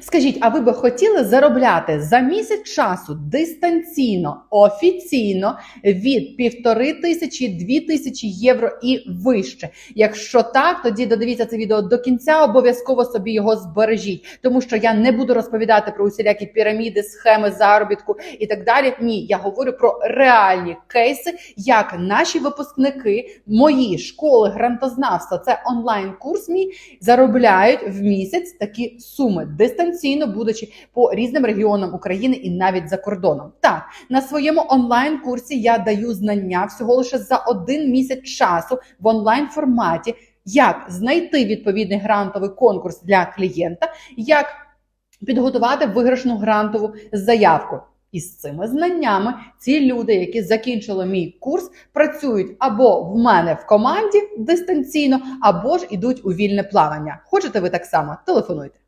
Скажіть, а ви би хотіли заробляти за місяць часу дистанційно, офіційно від півтори тисячі, дві тисячі євро і вище? Якщо так, тоді додивіться це відео до кінця, обов'язково собі його збережіть, тому що я не буду розповідати про усілякі піраміди, схеми заробітку і так далі. Ні, я говорю про реальні кейси, як наші випускники, мої школи грантознавства, це онлайн курс мій заробляють в місяць такі суми дистанційно, будучи по різним регіонам України і навіть за кордоном. Так, на своєму онлайн курсі я даю знання всього лише за один місяць часу в онлайн форматі, як знайти відповідний грантовий конкурс для клієнта, як підготувати виграшну грантову заявку. І з цими знаннями ці люди, які закінчили мій курс, працюють або в мене в команді дистанційно, або ж ідуть у вільне плавання. Хочете ви так само? Телефонуйте.